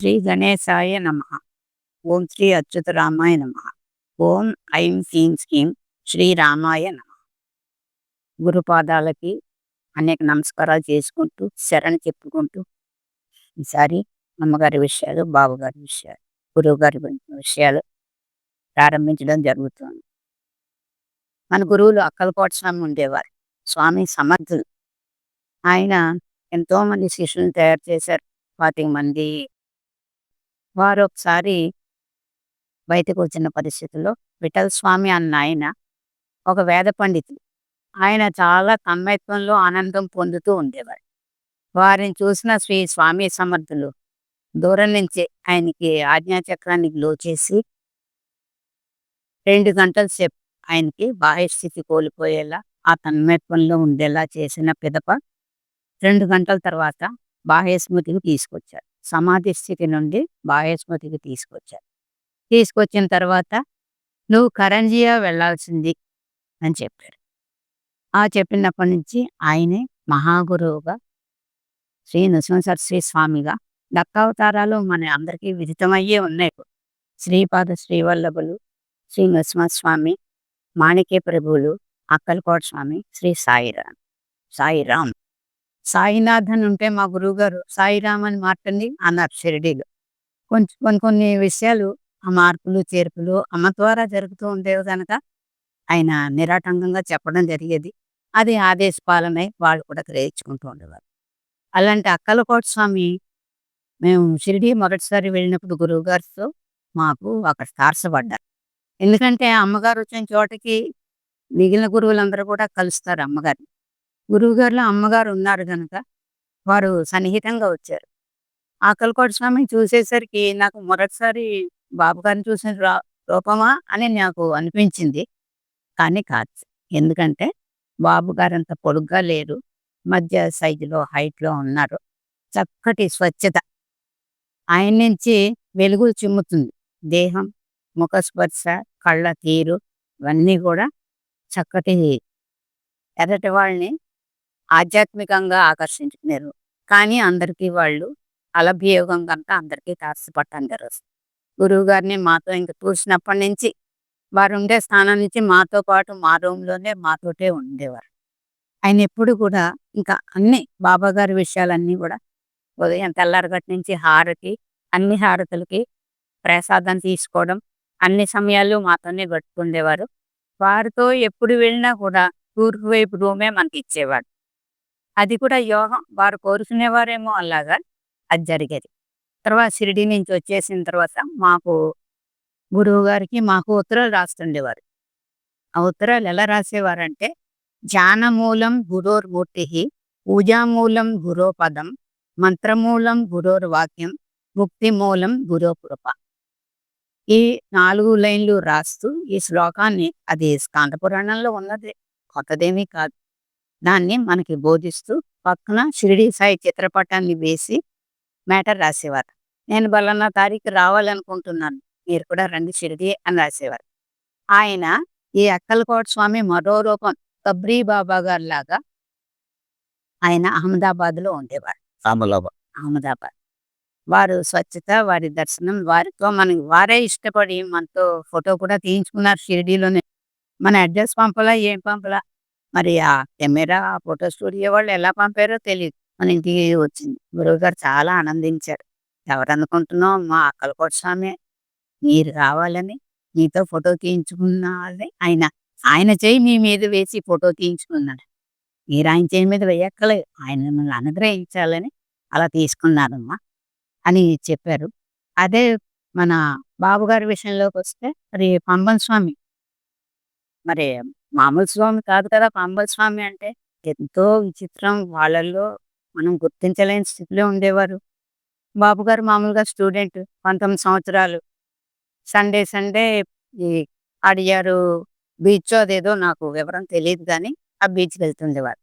శ్రీ గణేశాయ నమ. ఓం శ్రీ అచ్యుతరామాయ నమ. ఓం ఐం హ్రీం శ్రీం శ్రీరామాయ నమ. గురుపాదాలకి అనేక నమస్కారాలు చేసుకుంటూ శరణ చెప్పుకుంటూ ఈసారి అమ్మగారి విషయాలు బాబుగారి విషయాలు గురువు గారి విషయాలు ప్రారంభించడం జరుగుతుంది. మన గురువులు అక్కలకోట స్వామి ఉండేవారు. స్వామి సమర్థులు. ఆయన ఎంతో మంది శిష్యులను తయారు చేశారు. పాతిక మంది వారు ఒకసారి బయటకు వచ్చిన పరిస్థితుల్లో విఠల్ స్వామి అన్న ఆయన ఒక వేద పండితులు ఆయన చాలా తన్మయత్వంలో ఆనందం పొందుతూ ఉండేవారు. వారిని చూసిన శ్రీ స్వామి సమర్థులు దూరం నుంచి ఆయనకి ఆజ్ఞాచక్రాన్ని గ్లో చేసి రెండు గంటల సేపు ఆయనకి బాహ్య స్థితి కోల్పోయేలా ఆ తన్మయత్వంలో ఉండేలా చేసిన పిదప రెండు గంటల తర్వాత బాహ్య స్మృతికి తీసుకొచ్చారు. సమాధి స్థితి నుండి బాహ్యస్మృతికి తీసుకొచ్చారు. తీసుకొచ్చిన తర్వాత నువ్వు కరంజియా వెళ్ళాల్సింది అని చెప్పారు ఆ చెప్పినప్పటి నుంచి ఆయనే మహాగురువుగా శ్రీ నృసింహసరస్వీ స్వామిగా దక్కావతారాలు మన అందరికీ విదితమయ్యే ఉన్నాయి. శ్రీపాద శ్రీవల్లభులు శ్రీ నృసింహస్వామి మాణిక్య ప్రభువులు అక్కలకోట స్వామి శ్రీ సాయిరామ్ సాయిరామ్. సాయినాథ్ అని ఉంటే మా గురువు గారు సాయిరామ్ అని మార్చండి అన్నారు షిరిడీలో. కొంచెం కొన్ని కొన్ని విషయాలు ఆ మార్పులు చేర్పులు అమ్మ ద్వారా జరుగుతూ ఉండేవి కనుక ఆయన నిరాటంకంగా చెప్పడం జరిగేది. అది ఆదేశపాలనై వాళ్ళు కూడా గ్రహించుకుంటూ ఉండేవారు. అలాంటి అక్కలకోట స్వామి మేము షిరిడి మొదటిసారి వెళ్ళినప్పుడు గురువు గారితో మాకు అక్కడ తారసపడ్డారు. ఎందుకంటే అమ్మగారు వచ్చిన చోటకి మిగిలిన గురువులందరూ కూడా కలుస్తారు అమ్మగారిని. గురువుగారులో అమ్మగారు ఉన్నారు కనుక వారు సన్నిహితంగా వచ్చారు. ఆకలికోట స్వామిని చూసేసరికి నాకు మొదటిసారి బాబు గారిని చూసిన రూపమా అని నాకు అనిపించింది. కానీ కాదు. ఎందుకంటే బాబు గారు అంత పొడుగ్గా లేరు. మధ్య సైజులో హైట్లో ఉన్నారు. చక్కటి స్వచ్ఛత. ఆయన నుంచి వెలుగు చిమ్ముతుంది. దేహం ముఖస్పర్శ కళ్ళ తీరు ఇవన్నీ కూడా చక్కటి ఎదటి వాళ్ళని ఆధ్యాత్మికంగా ఆకర్షించుకున్నారు కానీ అందరికీ వాళ్ళు అలభియోగం కనుక అందరికీ తారసపట్టం జరుగుతుంది. గురువు గారిని మాతో ఇంక చూసినప్పటి నుంచి వారు ఉండే స్థానం నుంచి మాతో పాటు మా రూమ్లోనే మాతోటే ఉండేవారు. ఆయన ఎప్పుడు కూడా ఇంకా అన్ని బాబా గారి విషయాలన్నీ కూడా ఉదయం తెల్లారగట్ట నుంచి హారతి అన్ని హారతులకి ప్రసాదం తీసుకోవడం అన్ని సమయాలు మాతోనే గడుపుకుండేవారు వారితో ఎప్పుడు వెళ్ళినా కూడా తూర్పు వైపు రూమే మనకి ఇచ్చేవాడు అది కూడా యోగం వారు కోరుకునేవారేమో అలాగా అది జరిగేది. తర్వాత షిరిడి నుంచి వచ్చేసిన తర్వాత మాకు గురువు గారికి మాకు ఉత్తరాలు రాస్తుండేవారు. ఆ ఉత్తరాలు ఎలా రాసేవారంటే ధ్యానమూలం గురోర్మూర్తి పూజామూలం గురోపదం మంత్రమూలం గురోర్వాక్యం ముక్తిమూలం గురోకృప ఈ నాలుగు లైన్లు రాస్తూ ఈ శ్లోకాన్ని అది స్కాంద పురాణంలో ఉన్నది కొత్తదేమీ కాదు. దాన్ని మనకి బోధిస్తూ పక్కన షిరిడి సాయి చిత్రపటాన్ని వేసి మ్యాటర్ రాసేవారు. నేను బలన్న తారీఖు రావాలనుకుంటున్నాను. మీరు కూడా రండి షిరిడి అని రాసేవారు. ఆయన ఈ అక్కలకోట స్వామి మరో రూపం కబ్రీ బాబా గారి లాగా ఆయన అహ్మదాబాద్లో ఉండేవారు. అహ్మదాబాద్. వారు స్వచ్ఛత వారి దర్శనం వారితో మనకి వారే ఇష్టపడి మనతో ఫోటో కూడా తీయించుకున్నారు షిరిడీలోనే. మన అడ్రస్ పంపలా ఏం పంపలా మరి ఆ కెమెరా ఆ ఫోటో స్టూడియో వాళ్ళు ఎలా పంపారో తెలియదు మన ఇంటికి వచ్చింది. గురువు గారు చాలా ఆనందించారు. ఎవరు అనుకుంటున్నాం మా అక్కలకోట స్వామి మీరు రావాలని మీతో ఫోటో తీయించుకున్నారని ఆయన ఆయన చేయి మీ మీద వేసి ఫోటో తీయించుకున్నాడు. మీరు ఆయన చేయి మీద వేయక్కలేదు ఆయన మిమ్మల్ని అనుగ్రహించాలని అలా తీసుకున్నారమ్మా అని చెప్పారు. అదే మన బాబు గారి విషయంలోకి వస్తే మరి పంబన్ స్వామి మరి మామూలు స్వామి కాదు కదా! పాంబల స్వామి అంటే ఎంతో విచిత్రం. వాళ్ళల్లో మనం గుర్తించలేని స్థితిలో ఉండేవారు. బాబు గారు మామూలుగా స్టూడెంట్ పంతొమ్మిది సంవత్సరాలు. సండే సండే ఈ అడియారు బీచ్ అదేదో నాకు వివరం తెలియదు కానీ ఆ బీచ్కి వెళ్తుండేవారు.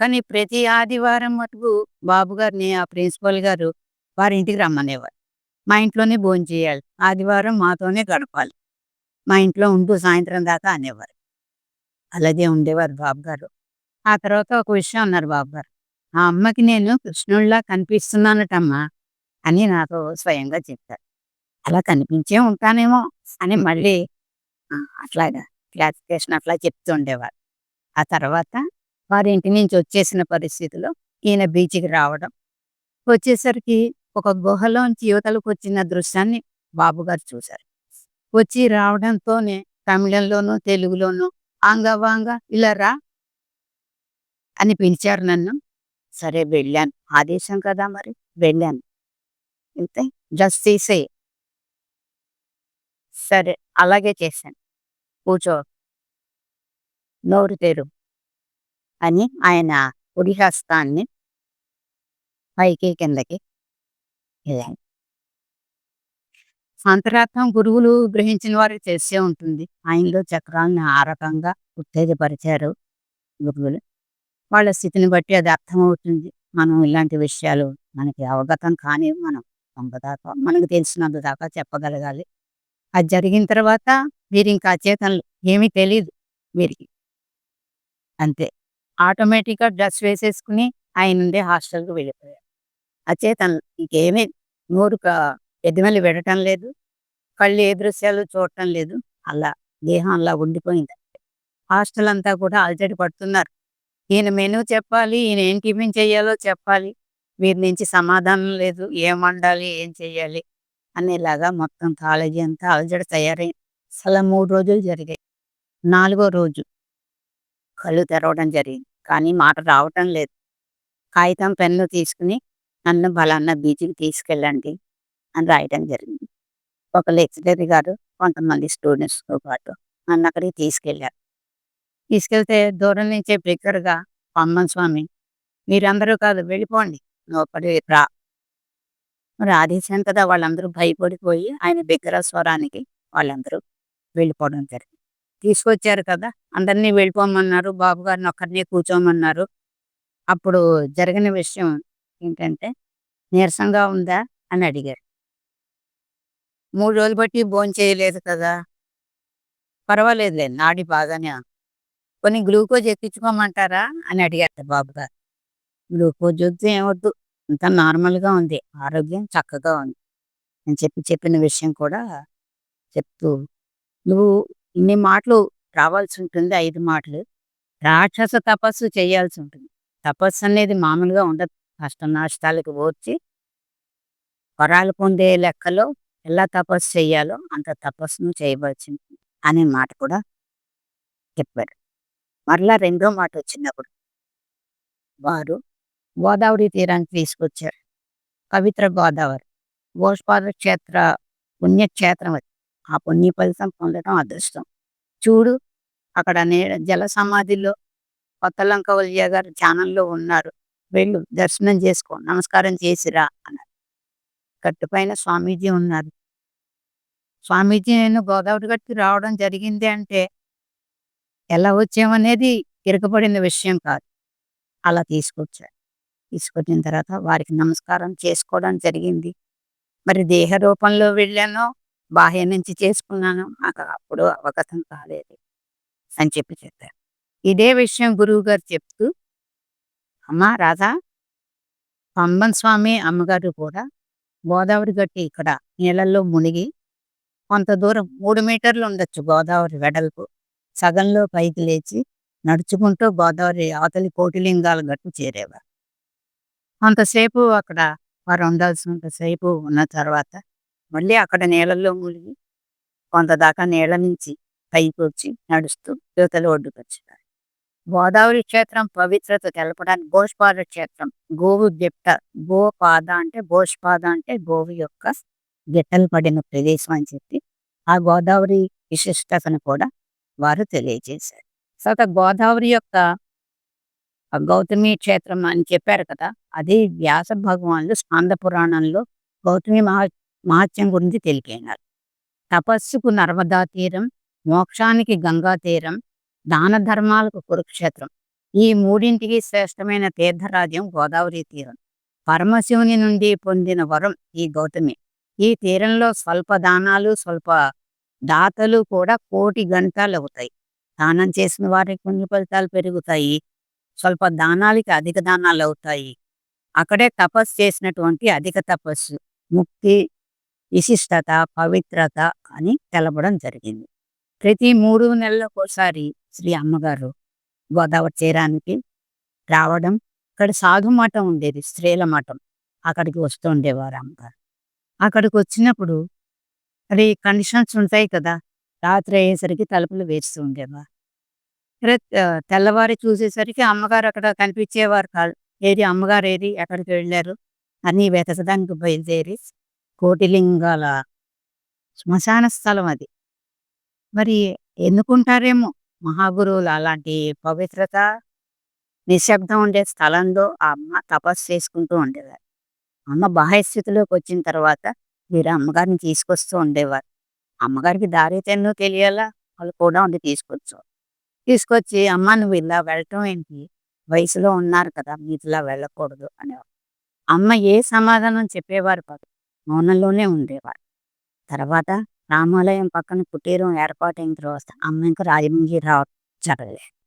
కానీ ప్రతి ఆదివారం మటుకు బాబు గారిని ఆ ప్రిన్సిపల్ గారు వారి ఇంటికి రమ్మనేవారు. మా ఇంట్లోనే భోజనం చేయాలి ఆదివారం మాతోనే గడపాలి. మా ఇంట్లో ఉంటూ సాయంత్రం దాకా అనేవారు. అలాగే ఉండేవారు బాబు గారు ఆ తర్వాత ఒక విషయం అన్నారు బాబు గారు ఆ అమ్మకి నేను కృష్ణుడిలా కనిపిస్తున్నానటమ్మా అని నాకు స్వయంగా చెప్పారు. అలా కనిపించే ఉంటానేమో అని మళ్ళీ అట్లాగా క్లారిఫికేషన్ అట్లా చెప్తూ ఉండేవారు. ఆ తర్వాత వారి ఇంటి నుంచి వచ్చేసిన పరిస్థితిలో ఈయన బీచ్‌కి రావడం. వచ్చేసరికి ఒక గుహలోంచి యువతలకు వచ్చిన దృశ్యాన్ని బాబుగారు చూసారు. వచ్చి రావడంతోనే తమిళంలోనూ, తెలుగులోనూ "ఆంగ వాంగ ఇలా రా" అని పిలిచారు నన్ను. సరే వెళ్ళాను. ఆదేశం కదా మరి వెళ్ళాను. అంతే డ్రెస్ తీసే సరే అలాగే చేశాను. కూర్చో. నోరు తెరు. అని ఆయన ఉడిహస్తాన్ని పైకి కిందకి ఇలా అంతరాత్మ గురువులు గ్రహించిన వారికి తెలిసే ఉంటుంది. ఆయనలో చక్రాలను ఆ రకంగా ఉత్తేజపరిచారు గురువులు. వాళ్ళ స్థితిని బట్టి అది అర్థమవుతుంది. మనం ఇలాంటి విషయాలు మనకి అవగతం కానీ మనం కొంతదాకా మనకు తెలిసినంత దాకా చెప్పగలగాలి. అది జరిగిన తర్వాత వీరు ఇంకా అచేతనలు ఏమీ తెలియదు వీరికి. అంతే. ఆటోమేటిక్‌గా డ్రెస్ వేసేసుకొని నుండి హాస్టల్‌కి వెళ్ళిపోయారు. అచేతనలు ఇంకేమీ నోరు ఎదిమలి పెదవులు లేదు. కళ్ళు ఏ దృశ్యాలు చూడటం లేదు. అలా దేహం అలా ఉండిపోయింది. హాస్టల్ అంతా కూడా అలజడి పడుతున్నారు. ఈయన మెనూ చెప్పాలి. ఈయన ఏం టిఫిన్ చేయాలో చెప్పాలి. వీరి నుంచి సమాధానం లేదు. ఏం వండాలి? ఏం చెయ్యాలి? అనేలాగా మొత్తం కాలేజీ అంతా అలజడి తయారైంది. అసలు మూడు రోజులు జరిగాయి. నాలుగో రోజు కళ్ళు తెరవడం జరిగింది. కానీ మాట రావటం లేదు. కాగితం, పెన్ను తీసుకుని నన్ను బలాన్న బీచ్‌కి తీసుకెళ్ళండి అని రాయటం జరిగింది. ఒక లెక్చరర్ గారు కొంతమంది స్టూడెంట్స్‌తో పాటు నన్ను అక్కడికి తీసుకెళ్ళారు. తీసుకెళ్తే దూరం నుంచే బిగ్గరగా "పమ్మన్ స్వామి మీరందరూ కాదు వెళ్ళిపోండి. లోపలి రా" మరి ఆదేశాను కదా! వాళ్ళందరూ భయపడిపోయి ఆయన బిగ్గర స్వరానికి వాళ్ళందరూ వెళ్ళిపోవడం జరిగింది. తీసుకొచ్చారు కదా! అందరిని వెళ్ళిపోమన్నారు. బాబుగారిని ఒక్కరినే కూర్చోమన్నారు. అప్పుడు జరిగిన విషయం ఏంటంటే "నీరసంగా ఉందా?" అని అడిగారు. మూడు రోజులు బట్టి భోంచేయలేదు కదా! పర్వాలేదులే నాడి బాగానే కొన్ని గ్లూకోజ్ ఎక్కించుకోమంటారా? అని అడిగారు బాబు గారు గ్లూకోజ్ వద్దు ఏం వద్దు. అంతా నార్మల్‌గా ఉంది. ఆరోగ్యం చక్కగా ఉంది. అని చెప్పి చెప్పిన విషయం కూడా చెప్తూ "నువ్వు ఇన్ని మాటలు రావాల్సి ఉంటుంది. ఐదు మాటలు. రాక్షస తపస్సు చేయాల్సి ఉంటుంది. తపస్సు అనేది మామూలుగా ఉండదు. కష్ట నష్టాలకు ఓర్చి వరాలు పొందే లెక్కలో ఎలా తపస్సు చేయాలో అంత తపస్సును చేయవలసింది" అనే మాట కూడా చెప్పారు. మరలా రెండో మాట వచ్చినప్పుడు వారు గోదావరి తీరానికి తీసుకొచ్చారు. పవిత్ర గోదావరి. గోష్పాద క్షేత్ర పుణ్యక్షేత్రం అది. ఆ పుణ్య ఫలితం పొందడం అదృష్టం. చూడు అక్కడ నే జల సమాధిలో కొత్తలంక వల్లియ గారు ఛానల్లో ఉన్నారు. వెళ్ళు దర్శనం చేసుకో. నమస్కారం చేసి రా అన్నారు. గట్టుపైన స్వామీజీ ఉన్నారు. స్వామీజీ నేను గోదావరి గట్టి రావడం జరిగింది అంటే ఎలా వచ్చామనేది ఇరకబడిన విషయం కాదు. అలా తీసుకొచ్చారు. తీసుకొచ్చిన తర్వాత వారికి నమస్కారం చేసుకోవడం జరిగింది. మరి దేహ రూపంలో వెళ్ళానో, బాహ్య నుంచి చేసుకున్నాను నాకు అప్పుడు అవగతం కాలేదు. అని చెప్పి చెప్పారు. ఇదే విషయం గురువు గారు చెప్తూ అమ్మ రాధా పంబన్ స్వామి అమ్మగారు కూడా గోదావరి గట్టి ఇక్కడ నీళ్ళల్లో మునిగి కొంత దూరం మూడు మీటర్లు ఉండొచ్చు గోదావరి వెడల్పు. సగంలో పైకి లేచి నడుచుకుంటూ గోదావరి అవతలి కోటిలింగాల గట్టు చేరేవారు. కొంతసేపు అక్కడ వారు ఉండాల్సినంత సేపు ఉన్న తర్వాత మళ్ళీ అక్కడ నీళ్ళల్లో మునిగి కొంత దాకా నీళ్ళ నుంచి పైకి వచ్చి నడుస్తూ యువతల ఒడ్డుకొచ్చేవారు. గోదావరి క్షేత్రం పవిత్రత తెలపడానికి గోష్పాద క్షేత్రం. గోవు గిప్ట గోపాద అంటే గోష్పాద అంటే గోవు యొక్క గిట్టలు పడిన ప్రదేశం అని చెప్పి ఆ గోదావరి విశిష్టతను కూడా వారు తెలియజేశారు. తర్వాత గోదావరి యొక్క గౌతమి క్షేత్రం అని చెప్పారు కదా! అది వ్యాస భగవానులు స్కాంద పురాణంలో గౌతమి మహా మహత్యం గురించి తెలిపినారు. తపస్సుకు నర్మదా తీరం, మోక్షానికి గంగా తీరం, దాన ధర్మాలకు కురుక్షేత్రం. ఈ మూడింటికి శ్రేష్టమైన తీర్థరాజ్యం గోదావరి తీరం. పరమశివుని నుండి పొందిన వరం ఈ గౌతమి. ఈ తీరంలో స్వల్ప దానాలు, స్వల్ప దాతలు కూడా కోటి గణితాలవుతాయి. దానం చేసిన వారికి పుణ్య ఫలితాలు పెరుగుతాయి. స్వల్ప దానాలకి అధిక దానాలు అవుతాయి అక్కడే తపస్సు చేసినటువంటి అధిక తపస్సు ముక్తి విశిష్టత పవిత్రత అని తెలపడం జరిగింది ప్రతి మూడు నెలలకు ఒకసారి శ్రీ అమ్మగారు గోదావరి తీరానికి రావడం ఇక్కడ సాధు మఠం ఉండేది స్త్రీల మఠం అక్కడికి వస్తూ ఉండేవారు అమ్మగారు అక్కడికి వచ్చినప్పుడు అది కండిషన్స్ ఉంటాయి కదా రాత్రి అయ్యేసరికి తలుపులు వేస్తూ ఉండేవారు తెల్లవారి చూసేసరికి అమ్మగారు అక్కడ కనిపించేవారు కాదు. ఏది అమ్మగారు ఏది ఎక్కడికి వెళ్ళారు అని వెతకడానికి బయలుదేరి కోటిలింగాల శ్మశాన స్థలం అది. మరి ఎన్నుకుంటారేమో మహాగురువులు అలాంటి పవిత్రత నిశ్శబ్దం ఉండే స్థలంలో ఆ అమ్మ తపస్సు చేసుకుంటూ ఉండేవారు. అమ్మ బాహ్య స్థితిలోకి వచ్చిన తర్వాత మీరు అమ్మగారిని తీసుకొస్తూ ఉండేవారు. అమ్మగారికి దారి తెన్నో తెలియాలా? వాళ్ళు కూడా ఉండి తీసుకొచ్చు. తీసుకొచ్చి అమ్మ నువ్వు ఇలా వెళ్ళటం ఏంటి? వయసులో ఉన్నారు కదా మీరు ఇలా వెళ్ళకూడదు అనేవారు. అమ్మ ఏ సమాధానం చెప్పేవారు కాదు. మౌనంలోనే ఉండేవారు. తర్వాత రామాలయం పక్కన కుటీరం ఏర్పాటైన తర్వాత అమ్మ ఇంకా రాజమండ్రి రావడం జరగలేదు.